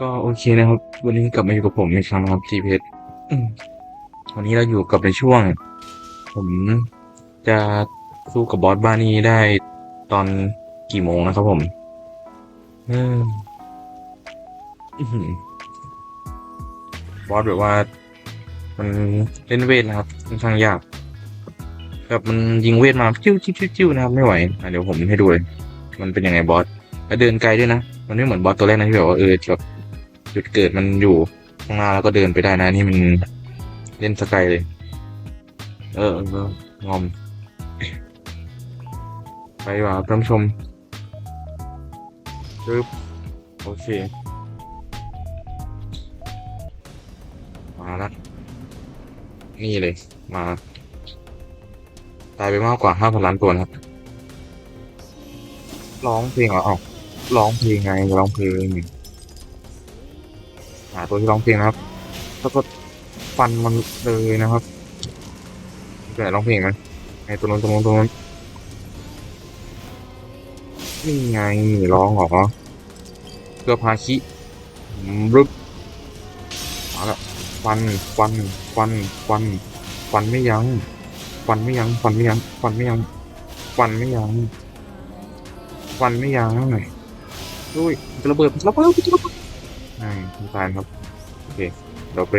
ก็โอเคนะครับ วันนี้กลับมาอยู่กับผมในครั้งนะครับทีเพชวันนี้เราอยู่กับในช่วง ผมจะสู้กับบอสบ้านนี้ได้ตอนกี่โมงนะครับผมบอสแบบว่า มันเล่นเวทนะครับค่อนข้างยากแบบมันยิงเวทมาจิ้วจิ้วจิ้วนะครับไม่ไหวอะเดี๋ยวผมให้ดูเลย มันเป็นยังไงบอส แล้วเดินไกลด้วยนะ มันไม่เหมือนบอสตัวแรกนะที่แบบว่าเออแบบจุดเกิดมันอยู่ข้างหน้าแล้วก็เดินไปได้นะนี่มันเล่นสกายเลย เออเอองอม ไปว่าท่านผู้ชมปึ๊บโอเค มาละนี่เลย มา ตายไปมากกว่าห้าพันล้านตัวนะครับ ร้องเพลงเหรออ้า ร้องเพลงไงร้องเพลงหาตัวที่ร้องเพลงนะครับแล้วก็ฟันมันเลยนะครับแต่ร้องเพลงไหมไอตัวนู้นตัวนู้นตัวนู้นนี่ไงร้องหรอเพื่อพาคิรึบมาละฟันฟันฟันฟันฟันไม่ยั้งฟันไม่ยั้งฟันไม่ยั้งฟันไม่ยั้งฟันไม่ยั้งฟันไม่ยั้งหน่ อยด้วยจะระเบิดจะระเบิดจะระเบิดใช่สงสารครับโอเคเราไป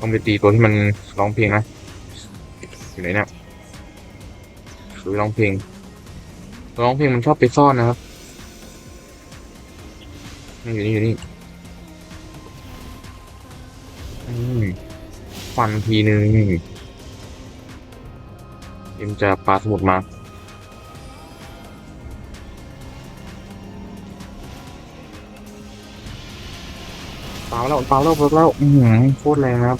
ต้องไปตีตัวที่มันร้องเพลงนะอยู่ไหนเนี่ยหรือร้องเพลงร้องเพลงมันชอบไปซ่อนนะครับนี่อยู่นี่อยู่นี่ฟันทีนึงเอ็มจะปาสมุดมาาแล้วเปล่าแล้วเปล่าแล้วอือหือโคตรแรงนะครับ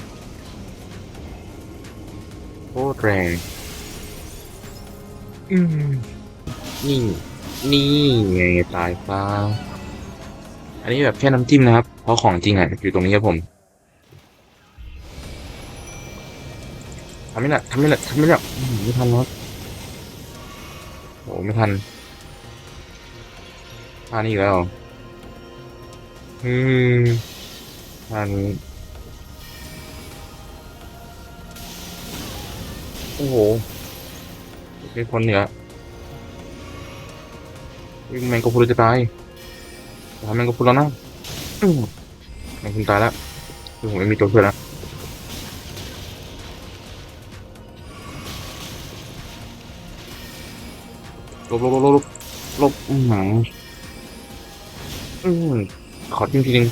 โคตรแรงอืมนี่นี่ไงตายฟ้า อันนี้แบบแค่น้ำจิ้มนะครับ เพราะของจริงอะอยู่ตรงนี้ครับผมทำไม่ละทำไม่ละทำไม่ละอื้อหือไม่ทันครับโอ้ไม่ทันท่านี้อีกแล้วเหรออื มันโอ้โหเป็นคนเหนือวิ่งแมงกะพรุนจะตายทำแมงกะพรุนแล้วนะแมงกะพรุนตายแล้วผมไม่มีตัวเพื่อนแล้วลบลบลบลบลบอือหืออือขอจิ้มทีนึง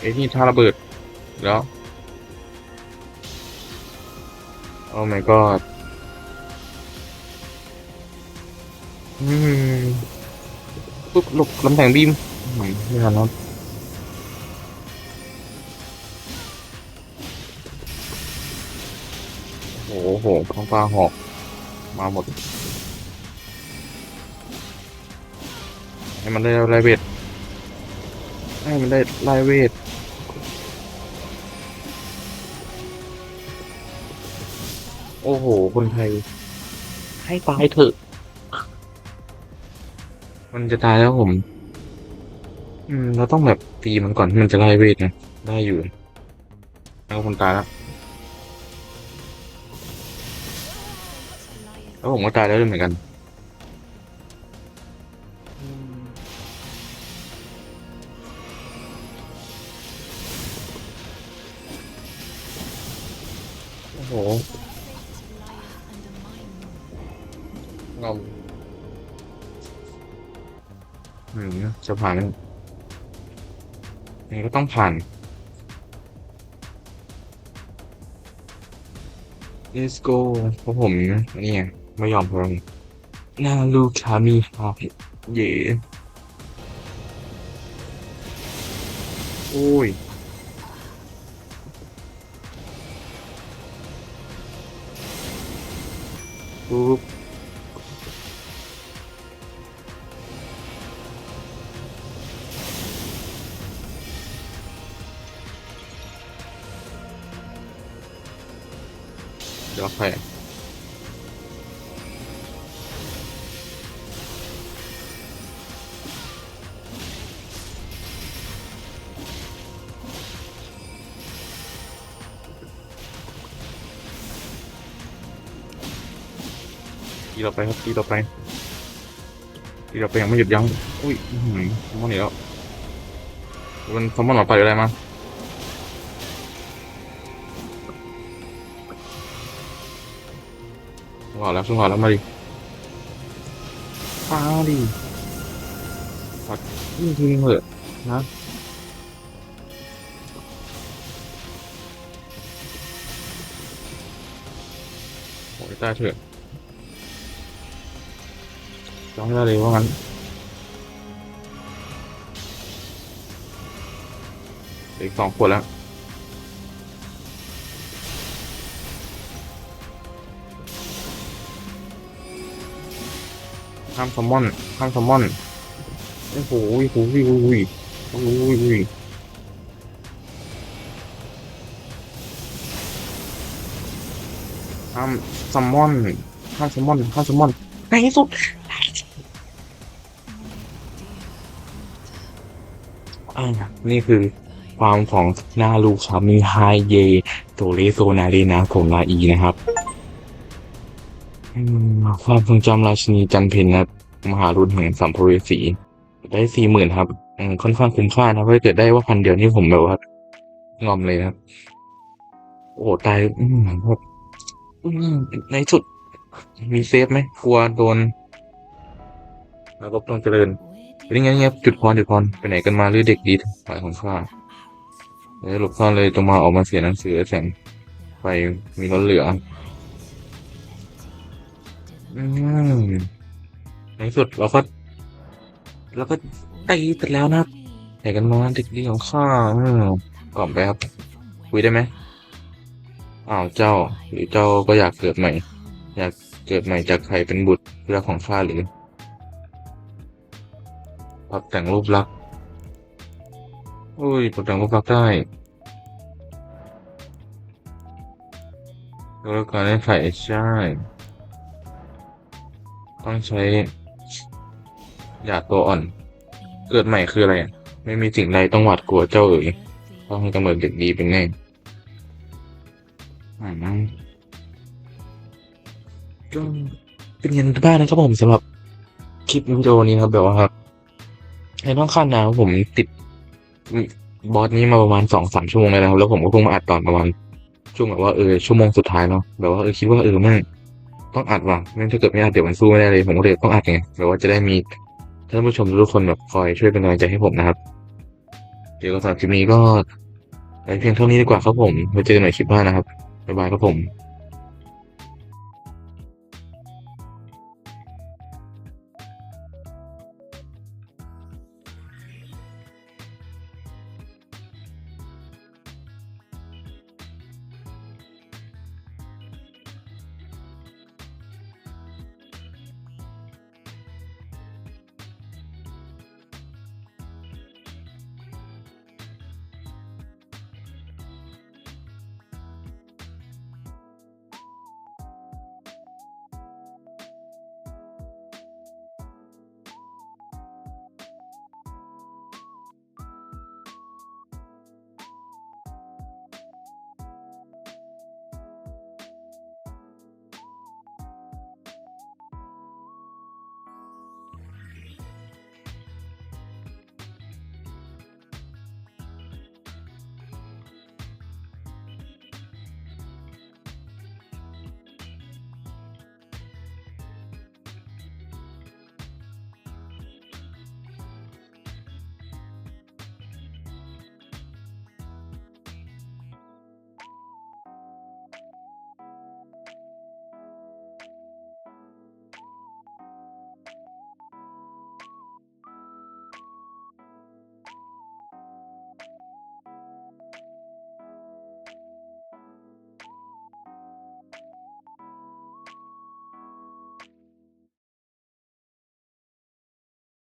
ไอ้นี่ท่าระเบิดแล้วโอ้ my god อืมปุ๊บหลบลำแสงบีมไม่ทันแล้วโอ้โหท้องฟ้าหอก มาหมด ให้มันได้ไลเวทให้มันได้ไลเวท โอ้โห คนไทย ให้ตายเถอะ มันจะตายแล้วผม อืม เราต้องแบบตีมันก่อนที่มันจะไล่เวทนะ ได้อยู่ แล้วคนตายแล้ว แล้วผมก็ตายแล้วด้วยเหมือนกัน อืมจะผ่านยังไงก็ต้องผ่าน let's go เพราะผมเนี่ยไม่ยอมพงนาลูกชามีฮอเย่โอ้ย ดี๋ยวแขวนตีเราไปครับตีเราไปตีเราไปยังไม่หยุดยั้งอุ้ยหืมมันหนีแล้วมันสมมติหลดไปอะไรมา ว่าแล้วช่วงว่าแล้วมาดิมาดิปัดยิงทีนึงเหอะนะโอ้ยตายเถอะจ้องได้เลยว่างั้นเหลืออีกสองขวดแล้ว ห้ามซัมมอนห้ามซัมมอนโอ้โหโอ้โหโอ้โหโอ้โหโอ้โหห้ามซัมมอนห้ามซัมมอนห้ามซัมมอนในที่สุดอ่านี่คือความของหน้าลูกครับมีไฮเยโตเลโซนาเรนาของลาอีนะครับ ความทรงจำราชินีจันเพนนะครับมหารุนแห่งสัมภเวสี ได้สี่หมื่นครับค่อนข้างคุ้มค่านะเพราะถ้าเกิดได้ว่าพันเดียวนี่ผมแบบว่างอมเลยครับ โอ้ตายแบบในสุด มีเซฟไหมกลัวโดน แล้วก็ต้องเจริญนี่ไงเงียบจุดพรจุดพรไปไหนกันมาหรือเด็กดีฝ่ายของข้าเออหลบซ่อนเลยตรงมาออกมาเสียหนังสือแสงไฟมีล้นเหลือ อืมในสุดเราก็เราก็ตีเสร็จแล้วนะครับไหนกันมาเด็กดีของข้าอืมก่อนไปครับ คุยได้ไหมอ้าวเจ้า หรือเจ้าก็อยากเกิดใหม่ อยากเกิดใหม่จากใครเป็นบุตรเพื่อของข้าหรือปรับแต่งรูปลักษณ์อุ้ยปรับแต่งรูปลักษณ์ได้แล้วการได้ไข่ใช่ ต้องใช้หยาดตัวอ่อน เกิดใหม่คืออะไรอะไม่มีสิ่งใดต้องหวาดกลัวเจ้าเอ๋ยต้องให้กำเนิดเด็กดีเป็นแน่อ่านะก็เป็นเงินบ้านนะครับผมสำหรับคลิปวิดีโอนี้ครับแบบว่าครับไอ้ต้องขั้นนะผมติดบอสนี้มาประมาณสองสามชั่วโมงเลยนะครับแล้วผมก็เพิ่งมาอัดตอนประมาณช่วงแบบว่าเออชั่วโมงสุดท้ายเนาะแบบว่าเออคิดว่าเออแม่ง ต้องอัดว่ะไม่งั้นถ้าเกิดไม่อัดเดี๋ยวมันสู้ไม่ได้เลย ผมก็เลยต้องอัดไงแบบว่าจะได้มีท่านผู้ชมทุกคนแบบคอยช่วยเป็นกำลังใจให้ผมนะครับ เดี๋ยวก็สำหรับคลิปนี้ก็ไปเพียงเท่านี้ดีกว่าครับผมไว้เจอกันใหม่คลิปหน้านะครับบ๊ายบายครับผม